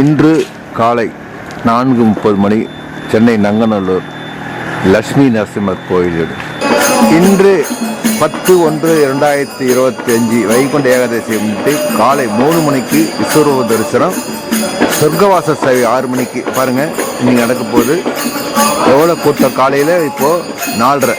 இன்று காலை நான்கு முப்பது மணி சென்னை நங்கநல்லூர் லக்ஷ்மி நரசிம்மர் கோயிலில் இன்று பத்து ஒன்று இரண்டாயிரத்தி இருபத்தி அஞ்சு வைகுண்ட ஏகாதசியை முன்னிட்டு காலை மூணு மணிக்கு விஸ்வரூப தரிசனம் சொர்க்கவாச சேவை ஆறு மணிக்கு. பாருங்கள் இன்னைக்கு நடக்க போகுது. எவ்வளோ கூட்டம் காலையில்? இப்போது நாலரை.